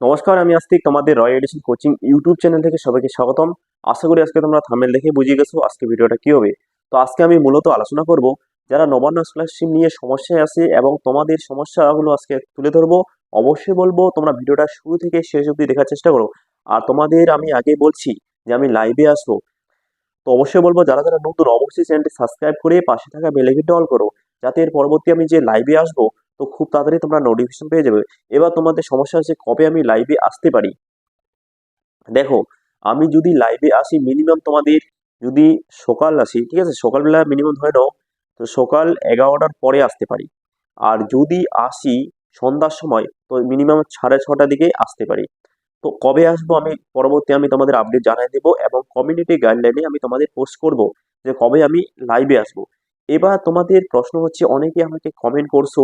নমস্কার, আমি আস্তিক, তোমাদের Roy edition coaching YouTube channel থেকে সবাইকে স্বাগতম। আশা করি আজকে তোমরা থামেল দেখে বুঝিয়ে গেছো আজকে ভিডিওটা কি হবে। তো আজকে আমি মূলত আলোচনা করব যারা নবান্ন স্কলারশিপ নিয়ে সমস্যায় আছে এবং তোমাদের সমস্যাগুলো আজকে তুলে ধরবো। অবশ্যই বলব, তোমরা ভিডিওটা শুরু থেকে শেষ অবধি দেখার চেষ্টা করো। আর তোমাদের আমি আগে বলছি যে আমি লাইভে আসব। তো অবশ্যই বলব, যারা যারা নতুন, অবশ্যই চ্যানেলটি সাবস্ক্রাইব করে পাশে থাকা বেলাইকনটা অল করো। যাতে এর পরবর্তী আমি যে লাইভে আসব তো খুব তাড়াতাড়ি তোমরা নোটিফিকেশন পেয়ে যাবে। এবার তোমাদের সমস্যা হচ্ছে কবে আমি লাইভে আসতে পারি? দেখো, আমি যদি লাইভে আসি মিনিমাম তোমাদের যদি সকাল আসি, ঠিক আছে? সকালবেলা মিনিমাম ধরে নাও, তো সকাল এগারোটার পরে আসতে পারি। আর যদি আসি সন্ধ্যার সময়, তো মিনিমাম সাড়ে ছটার দিকে আসতে পারি। তো কবে আসব আমি, পরবর্তী আমি তোমাদের আপডেট জানাই দেবো এবং কমিউনিটি গাইডলাইনে আমি তোমাদের পোস্ট করব যে কবে আমি লাইভে আসব। এবার তোমাদের প্রশ্ন হচ্ছে, অনেকে আমাকে কমেন্ট করছ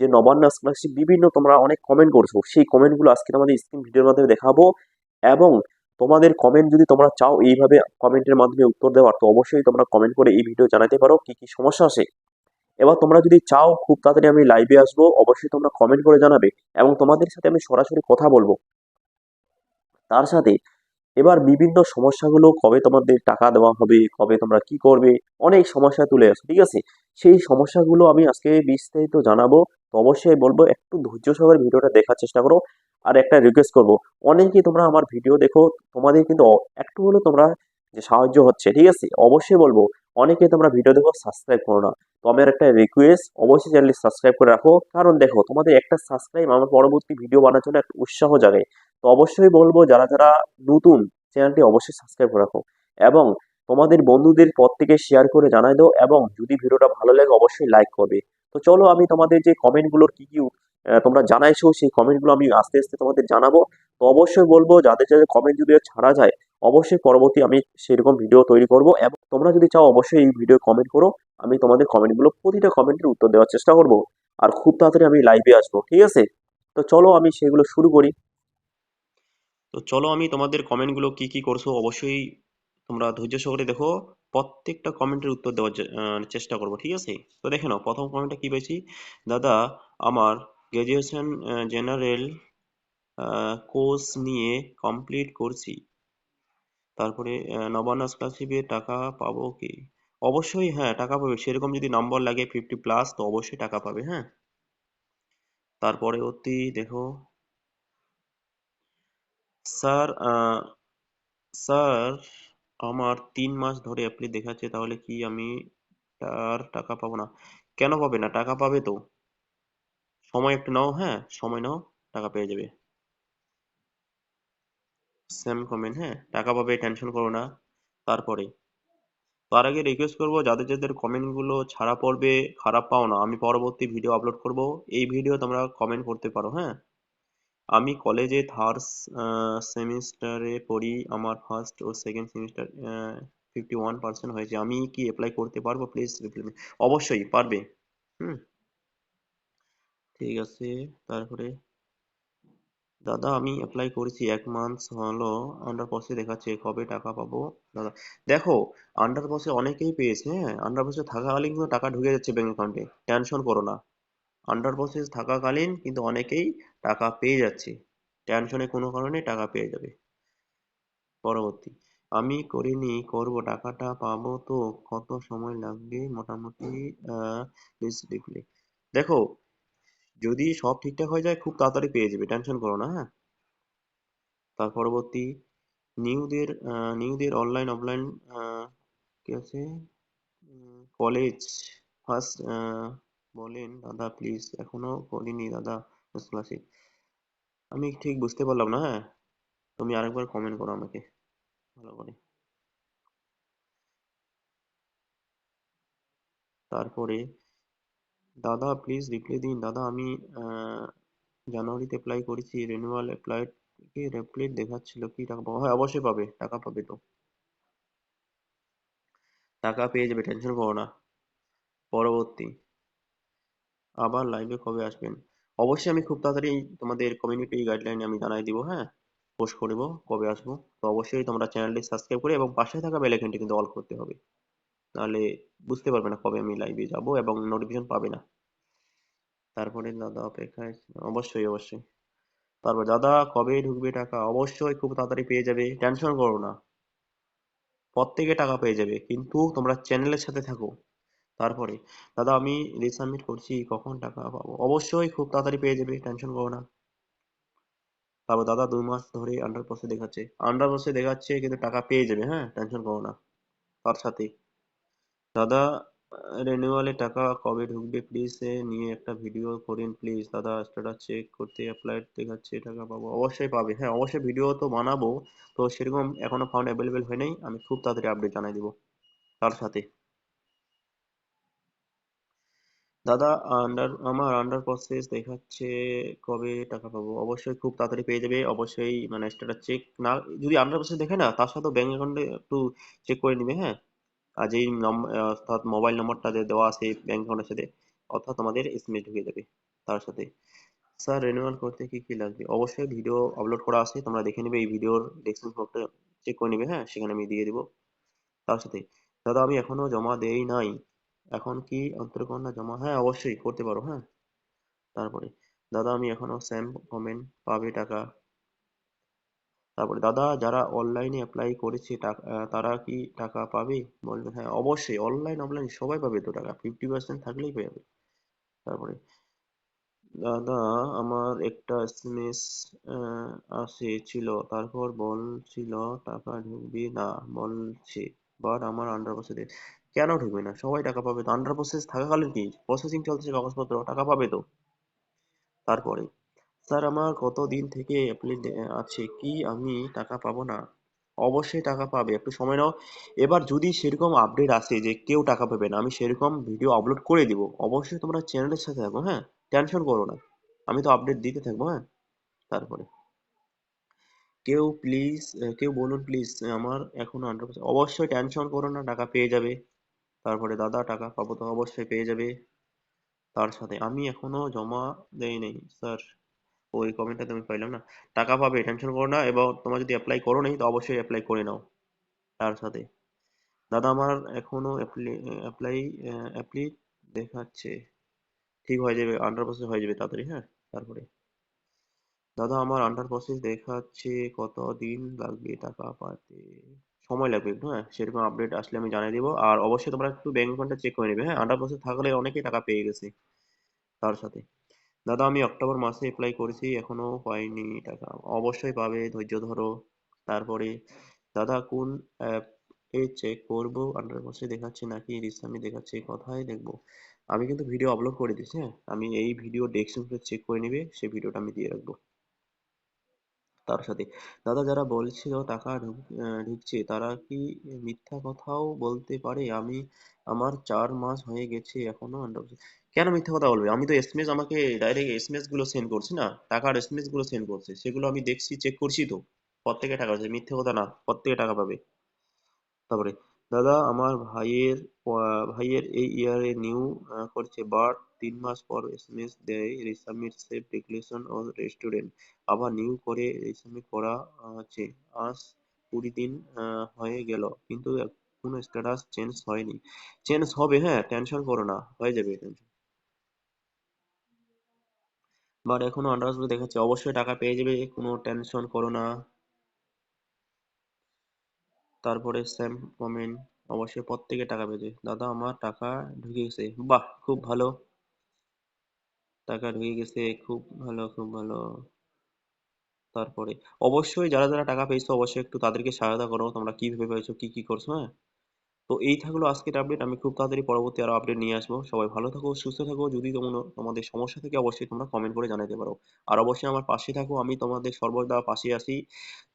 যে নবান্ন স্কলারশিপ বিভিন্ন তোমরা অনেক কমেন্ট করছ, সেই কমেন্টগুলো আজকে তোমাদের স্ক্রিন ভিডিওর মাধ্যমে দেখাবো এবং তোমাদের কমেন্ট যদি তোমরা চাও এইভাবে কমেন্টের মাধ্যমে উত্তর দেওয়ার, তো অবশ্যই তোমরা কমেন্ট করে এই ভিডিও জানাতে পারো কি কি সমস্যা আছে। এবার তোমরা যদি চাও, খুব তাড়াতাড়ি আমি লাইভে আসব, অবশ্যই তোমরা কমেন্ট করে জানাবে এবং তোমাদের সাথে আমি সরাসরি কথা বলব। তার সাথে এবার বিভিন্ন সমস্যাগুলো কবে তোমাদের টাকা দেওয়া হবে, কবে তোমরা কি করবে, অনেক সমস্যা তুলে আসো ঠিক আছে? সেই সমস্যাগুলো আমি আজকে বিস্তারিত জানাব। তো অবশ্যই বলব, একটু ধৈর্য সহকারে ভিডিওটা দেখার চেষ্টা করো। আর একটা রিকোয়েস্ট করব, অনেকেই তোমরা আমার ভিডিও দেখো, তোমাদের কিন্তু একটু হলেও তোমরা যে সাহায্য হচ্ছে, ঠিক আছে? অবশ্যই বলব অনেকে তোমরা ভিডিও দেখো সাবস্ক্রাইব করো না। তো আমার একটা রিকোয়েস্ট অবশ্যই চ্যানেলটি সাবস্ক্রাইব করে রাখো। কারণ দেখো, তোমাদের একটা সাবস্ক্রাইব আমার পরবর্তী ভিডিও বানার জন্য একটা উৎসাহ জাগে। তো অবশ্যই বলব, যারা যারা নতুন চ্যানেলটি অবশ্যই সাবস্ক্রাইব করে রাখো। এবং তোমাদের বন্ধুদের পর থেকে শেয়ার করে জানাই দাও এবং যদি ভিডিওটা ভালো লাগে অবশ্যই লাইক করবে। তো চলো আমি তোমাদের যে কমেন্টগুলোর কী কী তোমরা জানাইছো, সেই কমেন্টগুলো আমি আস্তে আস্তে তোমাদের জানাব। তো অবশ্যই বলব, যাদের যাদের কমেন্ট যদি ছাড়া যায়, অবশ্যই পরবর্তী আমি সেরকম ভিডিও তৈরি করব এবং তোমরা যদি চাও অবশ্যই এই ভিডিও কমেন্ট করো, আমি তোমাদের কমেন্টগুলো প্রতিটা কমেন্টের উত্তর দেওয়ার চেষ্টা করব। আর খুব তাড়াতাড়ি আমি লাইভে আসব, ঠিক আছে? তো চলো আমি সেগুলো শুরু করি। তো চলো আমি তোমাদের কমেন্টগুলো কি কি করছ, অবশ্যই তোমরা ধৈর্য সহকারে দেখো, প্রত্যেকটা কমেন্টের উত্তর দেওয়ার চেষ্টা করব, ঠিক আছে? তো দেখে নাও, প্রথম কমেন্টটা কি পেয়েছি দাদা, আমার গ্র্যাজুয়েশন জেনারেল কোর্স নিয়ে কমপ্লিট করছি। তারপরে নবান্ন স্কলারশিপের টাকা পাবো কি? অবশ্যই হ্যাঁ টাকা পাবে। সেরকম যদি নম্বর লাগে ফিফটি প্লাস তো অবশ্যই টাকা পাবে হ্যাঁ? তারপরে অতি দেখো স্যার স্যার আমার তিন মাস ধরে অ্যাপ্লাই দেখাচ্ছে তাহলে কি আমি তার টাকা পাবো না? কেন পাবে না? টাকা পাবে তো। সময় একটু নাও হ্যাঁ? সময় নাও, টাকা পেয়ে যাবে। সেম কমেন্ট হ্যাঁ? টাকা পাবে টেনশন করো না। তারপরে, তার আগে রিকোয়েস্ট করব, যাদের যাদের কমেন্টগুলো ছাড়া পড়বে, খারাপ পাও না। আমি পরবর্তী ভিডিও আপলোড করব। এই ভিডিও তোমরা কমেন্ট করতে পারো হ্যাঁ? আমি কলেজে থার্ড সেমিস্টারে পড়ি, আমার ফার্স্ট ও second semester fifty one percent হয়েছে। আমি কি অ্যাপ্লাই করতে পারব? প্লিজ রিপ্লাই অবশ্যই পারবে। হুম। ঠিক আছে, তারপরে? দাদা, আমি অ্যাপ্লাই করেছি এক মাস হলো আন্ডার পাসে দেখাচ্ছে, কবে টাকা পাবো? দাদা, দেখো আন্ডার পাসে অনেকেই পেয়েছে হ্যাঁ? আন্ডার পাসে থাকাকালীন কিন্তু টাকা ঢুকে যাচ্ছে ব্যাংক অ্যাকাউন্টে টেনশন করো না। আন্ডার প্রসেস থাকাকালীন কিন্তু অনেকেই টাকা পেয়ে যাচ্ছে। টেনশনে কোনো কারণে টাকা পেয়ে যাবে। পরবর্তী, আমি করিনি, করব, টাকাটা পাবো তো কত সময় লাগবে মোটামুটি রিপ্লাই দেখো, যদি সব ঠিকঠাক হয়ে যায় খুব তাড়াতাড়ি পেয়ে যাবে টেনশন করো না হ্যাঁ? তার পরবর্তী নিউদের নিউদের অনলাইন অফলাইন কি আছে? কলেজ ফার্স্ট বলেন, দাদা প্লিজ এখনও করিনি, দাদা স্কলারশিপ আমি ঠিক বুঝতে পারলাম না হ্যাঁ? তুমি আরেকবার কমেন্ট করো আমাকে, ভালো করে। তারপরে, দাদা প্লিজ রিপ্লাই দিন। দাদা, আমি জানুয়ারিতে অ্যাপ্লাই করেছি রিনিউয়াল অ্যাপ্লাই কি রিপ্লাই দেখাচ্ছিল, কি টাকা পাবো? হ্যাঁ অবশ্যই পাবে, টাকা পাবে তো। টাকা পেয়ে যাবে টেনশন করো না। পরবর্তী আবার লাইভে কবে আসবেন? অবশ্যই আমি খুব তাড়াতাড়ি তোমাদের কমিউনিটি গাইডলাইনে আমি জানাই দিব হ্যাঁ? পোস্ট করব কবে আসব? তো অবশ্যই তোমরা চ্যানেলটি সাবস্ক্রাইব করে এবং পাশে থাকা বেল আইকনটি কিন্তু অল করতে হবে। নাহলে বুঝতে পারবে না কবে আমি লাইভে যাব এবং নোটিফিকেশন পাবে না। তারপরে দাদা অপেক্ষায় অবশ্যই অবশ্যই। তারপর দাদা কবে ঢুকবে টাকা? অবশ্যই খুব তাড়াতাড়ি পেয়ে যাবে। টেনশন করো না। প্রত্যেকে টাকা পেয়ে যাবে। কিন্তু তোমরা চ্যানেলের সাথে থাকো। তারপরে, দাদা, আমি রিসাবমিট করছি, কখন টাকা পাবো? অবশ্যই খুব তাড়াতাড়ি পেয়ে যাবে টেনশন করো না। তারপর দাদা, দুই মাস ধরে আন্ডার প্রসেস দেখাচ্ছে। আন্ডার প্রসেস দেখাচ্ছে, কিন্তু টাকা পেয়ে যাবে হ্যাঁ টেনশন করো না। তার সাথে, দাদা রেনুয়ালে টাকা কবে ঢুকবে প্লিজ নিয়ে একটা ভিডিও করেন প্লিজ দাদা স্ট্যাটাস চেক করতে অ্যাপ্লাই দেখাচ্ছে, টাকা পাবো। অবশ্যই পাবে হ্যাঁ অবশ্যই ভিডিও তো বানাবো। তো সেরকম এখনও ফান্ড অ্যাভেলেবেল হয় নাই আমি খুব তাড়াতাড়ি আপডেট জানাই দিব। তার সাথে দাদা আন্ডার আমার আন্ডার প্রসেস দেখাচ্ছে কবে টাকা পাবো? অবশ্যই খুব তাড়াতাড়ি পেয়ে যাবে, অবশ্যই মানে স্ট্যাটাস চেক না, যদি আন্ডার প্রসেস দেখে না, তার সাথে ব্যাংক অ্যাকাউন্টে একটু চেক করে নিবে হ্যাঁ? আর যেই অর্থাৎ মোবাইল নম্বরটা যে দেওয়া আছে ব্যাংক অ্যাকাউন্টের সাথে, অর্থাৎ আমাদের এসএমএস ঢুকে যাবে তার সাথে। স্যার রিনিউয়াল করতে কি কি লাগবে? অবশ্যই ভিডিও আপলোড করা আছে, তোমরা দেখে নেবে, এই ভিডিওর ডেসক্রিপশনটা চেক করে নেবে হ্যাঁ? সেখানে আমি দিয়ে দিব তার সাথে। দাদা, আমি এখনও জমা দেই নাই। এখন কি অন্তর্কন্যা জমা? হ্যাঁ অবশ্যই করতে পারো হ্যাঁ। তারপরে, দাদা আমি এখনও স্যাম কমেন্ট পাবে টাকা। তারপরে, দাদা যারা অনলাইনে অ্যাপ্লাই করেছে তারা কি টাকা পাবে? বলবেন হ্যাঁ অবশ্যই। অনলাইন অফলাইন সবাই পাবে তো টাকা ফিফটি পার্সেন্ট থাকলেই পেয়ে যাবে। তারপরে, দাদা, আমার একটা এসএমএস আসে ছিল তারপর বলছিল, টাকা ঢুকবে না। বলছে বাট আমার আন্ডার প্রসেসে কেন ঢুকবে না? সবাই টাকা পাবে। তো আন্ডার প্রসেস থাকাকালীন কি? প্রসেসিং চলছে, কাগজপত্র, টাকা পাবে তো? তারপরে, স্যার, আমার কত দিন থেকে অ্যাপ্লাই আছে? কি আমি টাকা পাবো না? অবশ্যই টাকা পাবে। একটু সময় নাও। এবার যদি সেরকম আপডেট আসে যে কেউ টাকা পাবে না, আমি সেরকম ভিডিও আপলোড করে দিব। অবশ্যই তোমরা চ্যানেলের সাথে থাকো হ্যাঁ? টেনশন করো না। আমি তো আপডেট দিতে থাকব হ্যাঁ? তারপরে, কেউ প্লিজ কেউ বলুন প্লিজ আমার এখনও অবশ্যই টেনশন করো না, টাকা পেয়ে যাবে। তারপরে দাদা টাকা পাবো তো অবশ্যই পেয়ে যাবে। তার সাথে আমি এখনও জমা দেই নাই স্যার ওই কমেন্টটা তুমি পাইলাম না। টাকা পাবে টেনশন করো না। এবং তোমরা যদি অ্যাপ্লাই করো নি তো অবশ্যই অ্যাপ্লাই করে নাও। তার সাথে। দাদা আমার এখনও অ্যাপ্লাই অ্যাপ্লি দেখাচ্ছে। ঠিক হয়ে যাবে আন্ডার প্রসেস হয়ে যাবে তাড়াতাড়ি হ্যাঁ? তারপরে। দাদা আমার আন্ডার প্রসেস দেখাচ্ছে কত দিন লাগবে টাকা পাতে? সময় লাগবে একটু হ্যাঁ? সেরকম আপডেট আসলে আমি জানিয়ে দেবো। আর অবশ্যই তোমরা একটু ব্যাংক অ্যাকাউন্টটা চেক করে নেবে হ্যাঁ? আন্ডার প্রসেস থাকলে অনেকেই টাকা পেয়ে গেছে তার সাথে। দাদা, আমি অক্টোবর মাসে অ্যাপ্লাই করেছি, এখনও পাইনি টাকা। অবশ্যই পাবে, ধৈর্য ধরো। তারপরে, দাদা, কোন অ্যাপ এ চেক করব? আন্ডার প্রসেস দেখাচ্ছে নাকি? রিসামি দেখাচ্ছে কোথায় দেখব। আমি কিন্তু ভিডিও আপলোড করে দিচ্ছি হ্যাঁ? আমি এই ভিডিও ডেসক্রিপশনে চেক করে নেবে, সেই ভিডিওটা আমি দিয়ে রাখব। তার সাথে। দাদা যারা বলছিল টাকা ঢুকছে, তারা কি মিথ্যা কথাও বলতে পারে? আমি, আমার চার মাস হয়ে গেছে এখনও কেন মিথ্যা কথা বলবে? আমি তো এসএমএস আমাকে ডাইরেক্ট এসএমএসগুলো সেন্ড করছি না? টাকার এসএমএসগুলো সেন্ড করছে, সেগুলো আমি দেখছি চেক করছি তো। প্রত্যেকে টাকা আছে মিথ্যে কথা না, প্রত্যেকে টাকা পাবে। তারপরে দাদা, আমার ভাইয়ের ভাইয়ের এই ইয়ারে নিউ করছে বাট তিন মাস পর এসএমএস দেয় রিসাবমিট সেভ ডিক্লেরেশন ও রেস্টুরেন্ট আবার নিউ করে রিসাবমিট করা আছে। আজ কুড়ি দিন হয়ে গেল, কিন্তু কোনো স্ট্যাটাস চেঞ্জ হয়নি। চেঞ্জ হবে হ্যাঁ টেনশন করো না, হয়ে যাবে টেনশন বাট এখনও আন্ডারপাস দেখাচ্ছে। অবশ্যই টাকা পেয়ে যাবে, কোনো টেনশন করো না। তারপরে স্যাম কমেন অবশ্যই প্রত্যেকে টাকা পেয়েছে। দাদা, আমার টাকা ঢুকে গেছে। বাহ, খুব ভালো। টাকা ঢুকে গেছে, খুব ভালো খুব ভালো। তারপরে, অবশ্যই যারা যারা টাকা পেয়েছ, অবশ্যই একটু তাদেরকে সহায়তা করো। তোমরা কীভাবে পেয়েছ, কি কি করছ হ্যাঁ? তো এই থাকল আজকের আপডেট আমি খুব তাড়াতাড়ি পরবর্তী আরও আপডেট নিয়ে আসব। সবাই ভালো থাকো, সুস্থ থাকো। যদি তোমাদের সমস্যা থেকে, অবশ্যই তোমরা কমেন্ট করে জানাতে পারো। আর অবশ্যই আমার পাশে থাকো। আমি তোমাদের সর্বদা পাশে আসি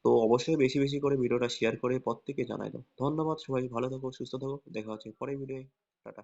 তো অবশ্যই বেশি বেশি করে ভিডিওটা শেয়ার করে প্রত্যেকে জানাই দাও। ধন্যবাদ সবাই। ভালো থাকো, সুস্থ থাকো। দেখা হচ্ছে পরের ভিডিও টাটা।